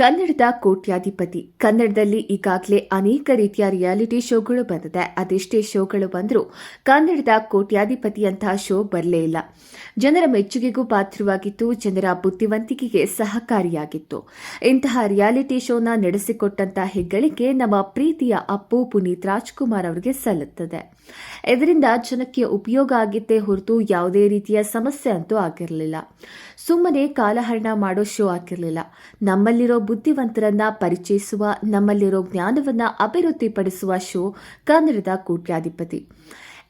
ಕನ್ನಡದ ಕೋಟ್ಯಾಧಿಪತಿ. ಕನ್ನಡದಲ್ಲಿ ಈಗಾಗಲೇ ಅನೇಕ ರೀತಿಯ ರಿಯಾಲಿಟಿ ಶೋಗಳು ಬಂದಿದೆ. ಅದೆಷ್ಟೇ ಶೋಗಳು ಬಂದರೂ ಕನ್ನಡದ ಕೋಟ್ಯಾಧಿಪತಿಯಂತಹ ಶೋ ಬರಲೇ ಇಲ್ಲ. ಜನರ ಮೆಚ್ಚುಗೆಗೂ ಪಾತ್ರವಾಗಿತ್ತು ಜನರ ಬುದ್ಧಿವಂತಿಕೆಗೆ ಸಹಕಾರಿಯಾಗಿತ್ತು. ಇಂತಹ ರಿಯಾಲಿಟಿ ಶೋನ ನಡೆಸಿಕೊಟ್ಟಂತಹ ಹೆಗ್ಗಳಿಕೆ ನಮ್ಮ ಪ್ರೀತಿಯ ಅಪ್ಪು ಪುನೀತ್ ರಾಜ್ಕುಮಾರ್ ಅವರಿಗೆ ಸಲ್ಲುತ್ತದೆ. ಇದರಿಂದ ಜನಕ್ಕೆ ಉಪಯೋಗ ಆಗಿದ್ದೇ ಹೊರತು ಯಾವುದೇ ರೀತಿಯ ಸಮಸ್ಯೆ ಅಂತೂ ಆಗಿರಲಿಲ್ಲ. ಸುಮ್ಮನೆ ಕಾಲಹರಣ ಮಾಡೋ ಶೋ ಆಗಿರಲಿಲ್ಲ. ನಮ್ಮಲ್ಲಿರೋ ಬುದ್ಧಿವಂತರನ್ನ ಪರಿಚಯಿಸುವ, ನಮ್ಮಲ್ಲಿರೋ ಜ್ಞಾನವನ್ನ ಅಭಿವೃದ್ಧಿಪಡಿಸುವ ಶೋ ಕನ್ನಡದ ಕೋಟ್ಯಾಧಿಪತಿ.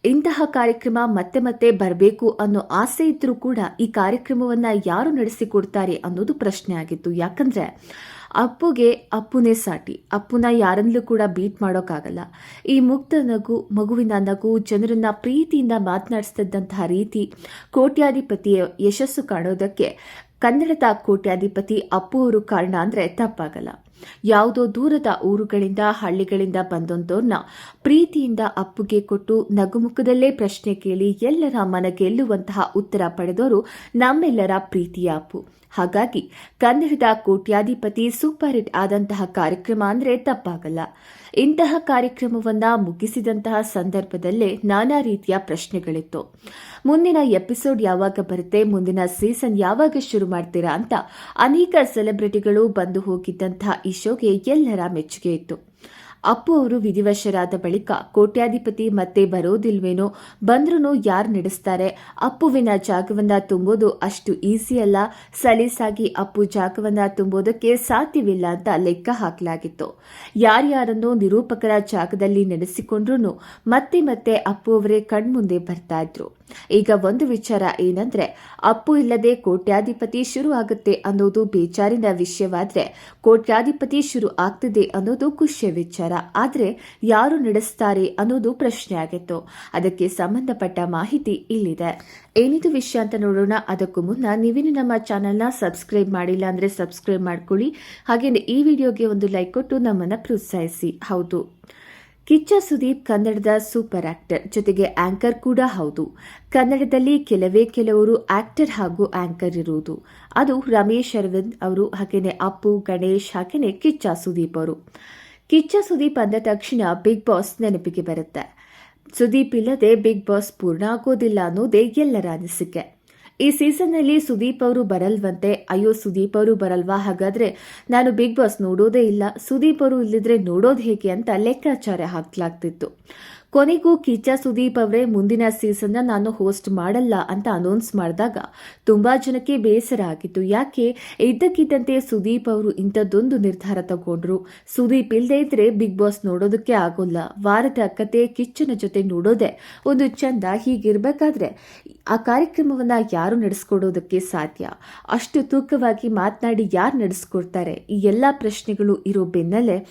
ಇಂತಹ ಕಾರ್ಯಕ್ರಮ ಮತ್ತೆ ಮತ್ತೆ ಬರಬೇಕು ಅನ್ನೋ ಆಸೆ ಇದ್ರೂ ಕೂಡ ಈ ಕಾರ್ಯಕ್ರಮವನ್ನ ಯಾರು ನಡೆಸಿಕೊಡ್ತಾರೆ ಅನ್ನೋದು ಪ್ರಶ್ನೆ ಆಗಿತ್ತು ಯಾಕಂದ್ರೆ ಅಪ್ಪುಗೆ ಅಪ್ಪುನೇ ಸಾಟಿ. ಅಪ್ಪುನ ಯಾರನ್ನೂ ಕೂಡ ಬೀಟ್ ಮಾಡೋಕ್ಕಾಗಲ್ಲ. ಈ ಮುಕ್ತ ನಗು, ಮಗುವಿನ ನಗು, ಜನರನ್ನ ಪ್ರೀತಿಯಿಂದ ಮಾತನಾಡಿಸ್ತಿದ್ದಂತಹ ರೀತಿ ಕೋಟ್ಯಾಧಿಪತಿಯ ಯಶಸ್ಸು ಕಾಣೋದಕ್ಕೆ ಕನ್ನಡದ ಕೋಟ್ಯಾಧಿಪತಿ ಅಪ್ಪು ಅವರು ಕಾರಣ ಅಂದ್ರೆ ತಪ್ಪಾಗಲ್ಲ. ಯಾವುದೋ ದೂರದ ಊರುಗಳಿಂದ, ಹಳ್ಳಿಗಳಿಂದ ಬಂದೊಂದವ್ರನ್ನ ಪ್ರೀತಿಯಿಂದ ಅಪ್ಪುಗೆ ಕೊಟ್ಟು ನಗುಮುಖದಲ್ಲೇ ಪ್ರಶ್ನೆ ಕೇಳಿ ಎಲ್ಲರ ಮನ ಗೆಲ್ಲುವಂತಹ ಉತ್ತರ ಪಡೆದವರು ನಮ್ಮೆಲ್ಲರ ಪ್ರೀತಿಯ ಅಪ್ಪು. ಹಾಗಾಗಿ ಕನ್ನಡದ ಕೋಟ್ಯಾಧಿಪತಿ ಸೂಪರ್ ಹಿಟ್ ಆದಂತಹ ಕಾರ್ಯಕ್ರಮ ಅಂದ್ರೆ ತಪ್ಪಾಗಲ್ಲ. ಇಂತಹ ಕಾರ್ಯಕ್ರಮವನ್ನ ಮುಗಿಸಿದಂತಹ ಸಂದರ್ಭದಲ್ಲೇ ನಾನಾ ರೀತಿಯ ಪ್ರಶ್ನೆಗಳಿತ್ತು. ಮುಂದಿನ ಎಪಿಸೋಡ್ ಯಾವಾಗ ಬರುತ್ತೆ, ಮುಂದಿನ ಸೀಸನ್ ಯಾವಾಗ ಶುರು ಮಾಡ್ತೀರಾ ಅಂತ ಅನೇಕ ಸೆಲೆಬ್ರಿಟಿಗಳು ಬಂದು ಹೋಗಿದ್ದಂತಹ ಈ ಶೋಗೆ ಎಲ್ಲರ ಮೆಚ್ಚುಗೆ ಇತ್ತು ಅಪ್ಪು ಅವರು ವಿಧಿವಶರಾದ ಬಳಿಕ ಕೋಟ್ಯಾಧಿಪತಿ ಮತ್ತೆ ಬರೋದಿಲ್ವೇನೋ ಬಂದ್ರೂ ಯಾರು ನಡೆಸ್ತಾರೆ? ಅಪ್ಪುವಿನ ಜಾಗವನ್ನ ತುಂಬೋದು ಅಷ್ಟು ಈಸಿ ಅಲ್ಲ. ಸಲೀಸಾಗಿ ಅಪ್ಪು ಜಾಗವನ್ನ ತುಂಬೋದಕ್ಕೆ ಸಾಧ್ಯವಿಲ್ಲ ಅಂತ ಲೆಕ್ಕ ಹಾಕಲಾಗಿತ್ತು. ಯಾರ್ಯಾರನ್ನು ನಿರೂಪಕರ ಜಾಗದಲ್ಲಿ ನಡೆಸಿಕೊಂಡ್ರು ಮತ್ತೆ ಮತ್ತೆ ಅಪ್ಪು ಅವರೇ ಕಣ್ಮುಂದೆ ಬರ್ತಾ ಇದ್ರು. ಈಗ ಒಂದು ವಿಚಾರ ಏನಂದ್ರೆ, ಅಪ್ಪು ಇಲ್ಲದೆ ಕೋಟ್ಯಾಧಿಪತಿ ಶುರು ಆಗುತ್ತೆ ಅನ್ನೋದು ಬೇಜಾರಿನ ವಿಷಯವಾದ್ರೆ, ಕೋಟ್ಯಾಧಿಪತಿ ಶುರು ಆಗ್ತದೆ ಅನ್ನೋದು ಖುಷಿಯ ವಿಚಾರ. ಆದ್ರೆ ಯಾರು ನಡೆಸ್ತಾರೆ ಅನ್ನೋದು ಪ್ರಶ್ನೆ ಆಗಿತ್ತು ಅದಕ್ಕೆ ಸಂಬಂಧಪಟ್ಟ ಮಾಹಿತಿ ಇಲ್ಲಿದೆ. ಏನಿದು ವಿಷಯ ಅಂತ ನೋಡೋಣ. ಅದಕ್ಕೂ ಮುನ್ನ ನೀವಿನ್ನು ನಮ್ಮ ಚಾನೆಲ್ನ ಸಬ್ಸ್ಕ್ರೈಬ್ ಮಾಡಿಲ್ಲ ಅಂದರೆ ಸಬ್ಸ್ಕ್ರೈಬ್ ಮಾಡ್ಕೊಳ್ಳಿ. ಹಾಗೆಯೇ ಈ ವಿಡಿಯೋಗೆ ಒಂದು ಲೈಕ್ ಕೊಟ್ಟು ನಮ್ಮನ್ನು ಪ್ರೋತ್ಸಾಹಿಸಿ. ಹೌದು. ಕಿಚ್ಚ ಸುದೀಪ್ ಕನ್ನಡದ ಸೂಪರ್ ಆಕ್ಟರ್. ಜೊತೆಗೆ ಆಂಕರ್ ಕೂಡ ಹೌದು. ಕನ್ನಡದಲ್ಲಿ ಕೆಲವೇ ಕೆಲವರು ಆಕ್ಟರ್ ಹಾಗೂ ಆಂಕರ್ ಇರುವುದು. ಅದು ರಮೇಶ್ ಅರವಿಂದ್ ಅವರು ಹಾಗೆಯೇ ಅಪ್ಪು, ಗಣೇಶ್ ಹಾಗೆಯೇ ಕಿಚ್ಚ ಸುದೀಪ್ ಅವರು. ಕಿಚ್ಚ ಸುದೀಪ್ ಅಂದ ತಕ್ಷಣ ಬಿಗ್ ಬಾಸ್ ನೆನಪಿಗೆ ಬರುತ್ತೆ. ಸುದೀಪ್ ಇಲ್ಲದೆ ಬಿಗ್ ಬಾಸ್ ಪೂರ್ಣ ಆಗೋದಿಲ್ಲ ಅನ್ನೋದೇ ಎಲ್ಲರ ಅನಿಸಿಕೆ. ಈ ಸೀಸನ್ನಲ್ಲಿ ಸುದೀಪ್ ಅವರು ಬರಲ್ವಂತೆ. ಅಯ್ಯೋ, ಸುದೀಪ್ ಅವರು ಬರಲ್ವಾ? ಹಾಗಾದ್ರೆ ನಾನು ಬಿಗ್ ಬಾಸ್ ನೋಡೋದೇ ಇಲ್ಲ. ಸುದೀಪ್ ಅವರು ಇಲ್ಲಿದ್ರೆ ನೋಡೋದು ಹೇಗೆ ಅಂತ ಲೆಕ್ಕಾಚಾರ ಹಾಕಲಾಗ್ತಿತ್ತು. ಕೊನೆಗೂ ಕಿಚ್ಚ ಸುದೀಪ್ ಅವರೇ ಮುಂದಿನ ಸೀಸನ್ನ ನಾನು ಹೋಸ್ಟ್ ಮಾಡಲ್ಲ ಅಂತ ಅನೌನ್ಸ್ ಮಾಡಿದಾಗ ತುಂಬಾ ಜನಕ್ಕೆ ಬೇಸರ ಆಗಿತ್ತು. ಯಾಕೆ? ಇದ್ದಕ್ಕಿದ್ದಂತೆ ಸುದೀಪ್ ಅವರು ಇಂಥದ್ದೊಂದು ನಿರ್ಧಾರ ತಗೊಂಡ್ರು. ಸುದೀಪ್ ಇಲ್ಲದೆ ಇದ್ರೆ ಬಿಗ್ ಬಾಸ್ ನೋಡೋದಕ್ಕೆ ಆಗೋಲ್ಲ. ವಾರದ ಕತೆ ಕಿಚ್ಚನ ಜೊತೆ ನೋಡೋದೆ ಒಂದು ಚಂದ. ಹೀಗಿರ್ಬೇಕಾದ್ರೆ ಆ ಕಾರ್ಯಕ್ರಮವನ್ನ ಯಾರು ನಡೆಸ್ಕೊಡೋದಕ್ಕೆ ಸಾಧ್ಯ? ಅಷ್ಟು ತೂಕವಾಗಿ ಮಾತನಾಡಿ ಯಾರು ನಡೆಸ್ಕೊಡ್ತಾರೆ? ಈ ಎಲ್ಲ ಪ್ರಶ್ನೆಗಳು ಇರೋ ಬೆನ್ನಲ್ಲೇ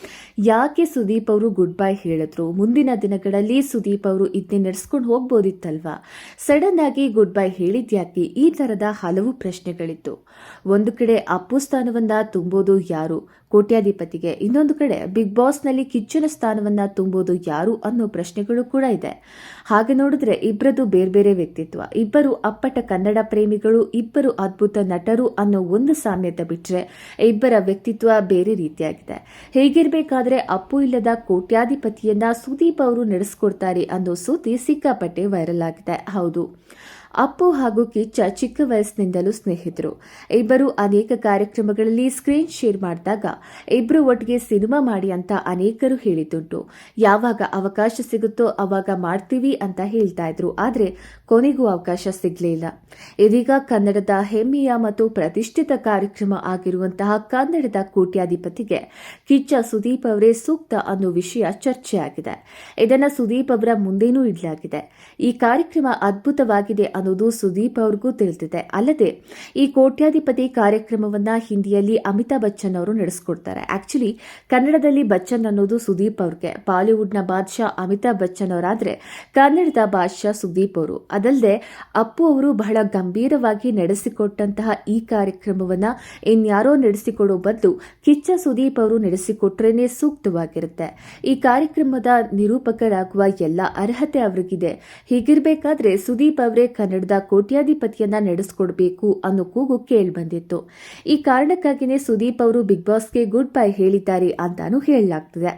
ಯಾಕೆ ಸುದೀಪ್ ಅವರು ಗುಡ್ ಬೈ ಹೇಳಿದ್ರು? ಮುಂದಿನ ದಿನಗಳಲ್ಲಿ ಸುದೀಪ್ ಅವರು ಇದನ್ನೇ ನಡೆಸ್ಕೊಂಡು ಹೋಗ್ಬೋದಿತ್ತಲ್ವಾ? ಸಡನ್ ಆಗಿ ಗುಡ್ ಬೈ ಹೇಳಿದ್ಯಾಕೆ ಈ ತರದ ಹಲವು ಪ್ರಶ್ನೆಗಳಿತ್ತು ಒಂದು ಕಡೆ ಅಪ್ಪು ಸ್ಥಾನವನ್ನ ತುಂಬೋದು ಯಾರು? ಕೋಟ್ಯಾಧಿಪತಿಗೆ. ಇನ್ನೊಂದು ಕಡೆ, ಬಿಗ್ ಬಾಸ್ನಲ್ಲಿ ಕಿಚ್ಚನ ಸ್ಥಾನವನ್ನ ತುಂಬೋದು ಯಾರು ಅನ್ನೋ ಪ್ರಶ್ನೆಗಳು ಕೂಡ ಇದೆ. ಹಾಗೆ ನೋಡಿದ್ರೆ ಇಬ್ಬರದು ಬೇರೆ ಬೇರೆ ವ್ಯಕ್ತಿತ್ವ. ಇಬ್ಬರು ಅಪ್ಪಟ ಕನ್ನಡ ಪ್ರೇಮಿಗಳು, ಇಬ್ಬರು ಅದ್ಭುತ ನಟರು ಅನ್ನೋ ಒಂದು ಸಾಮ್ಯತೆ ಬಿಟ್ರೆ ಇಬ್ಬರ ವ್ಯಕ್ತಿತ್ವ ಬೇರೆ ರೀತಿಯಾಗಿದೆ. ಹೇಗಿರಬೇಕಾದ್ರೆ, ಅಪ್ಪು ಇಲ್ಲದ ಕೋಟ್ಯಾಧಿಪತಿಯನ್ನ ಸುದೀಪ್ ಅವರು ನಡೆಸ್ಕೊಡ್ತಾರೆ ಅನ್ನೋ ಸುದ್ದಿ ಸಿಕ್ಕಾಪಟ್ಟೆ ವೈರಲ್ ಆಗಿದೆ. ಹೌದು. ಅಪ್ಪು ಹಾಗೂ ಕಿಚ್ಚ ಚಿಕ್ಕ ವಯಸ್ಸಿನಿಂದಲೂ ಸ್ನೇಹಿತರು. ಇಬ್ಬರು ಅನೇಕ ಕಾರ್ಯಕ್ರಮಗಳಲ್ಲಿ ಸ್ಕ್ರೀನ್ ಶೇರ್ ಮಾಡಿದಾಗ ಇಬ್ಬರು ಒಟ್ಟಿಗೆ ಸಿನಿಮಾ ಮಾಡಿ ಅಂತ ಅನೇಕರು ಹೇಳಿದ್ದುಂಟು. ಯಾವಾಗ ಅವಕಾಶ ಸಿಗುತ್ತೋ ಅವಾಗ ಮಾಡ್ತೀವಿ ಅಂತ ಹೇಳ್ತಾ ಇದ್ರು. ಆದರೆ ಕೊನೆಗೂ ಅವಕಾಶ ಸಿಗಲಿಲ್ಲ ಇದೀಗ ಕನ್ನಡದ ಹೆಮ್ಮೆಯ ಮತ್ತು ಪ್ರತಿಷ್ಠಿತ ಕಾರ್ಯಕ್ರಮ ಆಗಿರುವಂತಹ ಕನ್ನಡದ ಕೋಟ್ಯಾಧಿಪತಿಗೆ ಕಿಚ್ಚ ಸುದೀಪ್ ಅವರೇ ಸೂಕ್ತ ಅನ್ನೋ ವಿಷಯ ಚರ್ಚೆಯಾಗಿದೆ. ಇದನ್ನು ಸುದೀಪ್ ಅವರ ಮುಂದೇನೂ ಇಡಲಾಗಿದೆ. ಈ ಕಾರ್ಯಕ್ರಮ ಅದ್ಭುತವಾಗಿದೆ ಅನ್ನೋದು ಸುದೀಪ್ ಅವ್ರಿಗೂ ತಿಳಿದಿದೆ ಅಲ್ಲದೆ, ಈ ಕೋಟ್ಯಾಧಿಪತಿ ಕಾರ್ಯಕ್ರಮವನ್ನ ಹಿಂದಿಯಲ್ಲಿ ಅಮಿತಾಬ್ ಬಚ್ಚನ್ ಅವರು ನಡೆಸ್ಕೊಡ್ತಾರೆ. ಆಕ್ಚುಲಿ ಕನ್ನಡದಲ್ಲಿ ಬಚ್ಚನ್ ಅನ್ನೋದು ಸುದೀಪ್ ಅವ್ರಿಗೆ. ಬಾಲಿವುಡ್ನ ಬಾದ್ಶಾ ಅಮಿತಾಬ್ ಬಚ್ಚನ್ ಅವರಾದ್ರೆ ಕನ್ನಡದ ಬಾದ್ಶಾ ಸುದೀಪ್ ಅವರು. ಅದಲ್ಲದೆ ಅಪ್ಪು ಅವರು ಬಹಳ ಗಂಭೀರವಾಗಿ ನಡೆಸಿಕೊಟ್ಟಂತಹ ಈ ಕಾರ್ಯಕ್ರಮವನ್ನ ಇನ್ಯಾರೋ ನಡೆಸಿಕೊಡೋ ಬದಲು ಕಿಚ್ಚ ಸುದೀಪ್ ಅವರು ನಡೆಸಿಕೊಟ್ರೇನೆ ಸೂಕ್ತವಾಗಿರುತ್ತೆ. ಈ ಕಾರ್ಯಕ್ರಮದ ನಿರೂಪಕರಾಗುವ ಎಲ್ಲ ಅರ್ಹತೆ ಅವರಿಗಿದೆ. ಹೀಗಿರಬೇಕಾದ್ರೆ ಸುದೀಪ್ ಅವರೇ ಕನ್ನಡದ ಕೋಟ್ಯಾಧಿಪತಿಯನ್ನ ನಡೆಸ್ಕೊಡ್ಬೇಕು ಅನ್ನೋ ಕೂಗು ಕೇಳಿಬಂದಿತ್ತು. ಈ ಕಾರಣಕ್ಕಾಗಿನೇ ಸುದೀಪ್ ಅವರು ಬಿಗ್ ಬಾಸ್ಗೆ ಗುಡ್ ಬೈ ಹೇಳಿದ್ದಾರೆ ಅಂತಾನೂ ಹೇಳಲಾಗ್ತಿದೆ.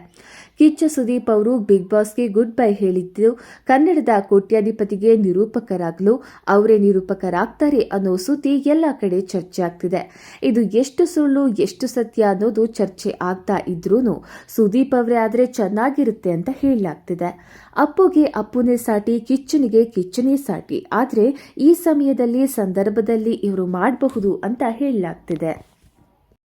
ಕಿಚ್ಚ ಸುದೀಪ್ ಅವರು ಬಿಗ್ ಬಾಸ್ಗೆ ಗುಡ್ ಬೈ ಹೇಳಿದ್ದು, ಕನ್ನಡದ ಕೋಟ್ಯಾಧಿಪತಿಗೆ ನಿರೂಪಕರಾಗಲು. ಅವರೇ ನಿರೂಪಕರಾಗ್ತಾರೆ ಅನ್ನೋ ಸುದ್ದಿ ಎಲ್ಲ ಕಡೆ ಚರ್ಚೆ ಆಗ್ತಿದೆ. ಇದು ಎಷ್ಟು ಸುಳ್ಳು, ಎಷ್ಟು ಸತ್ಯ ಅನ್ನೋದು ಚರ್ಚೆ ಆಗ್ತಾ ಇದ್ರೂ ಸುದೀಪ್ ಅವರೇ ಆದರೆ ಚೆನ್ನಾಗಿರುತ್ತೆ ಅಂತ ಹೇಳಲಾಗ್ತಿದೆ. ಅಪ್ಪುಗೆ ಅಪ್ಪುನೇ ಸಾಟಿ, ಕಿಚ್ಚನಿಗೆ ಕಿಚ್ಚನೇ ಸಾಟಿ. ಆದರೆ ಈ ಸಮಯದಲ್ಲಿ, ಸಂದರ್ಭದಲ್ಲಿ ಇವರು ಮಾಡಬಹುದು ಅಂತ ಹೇಳಲಾಗ್ತಿದೆ.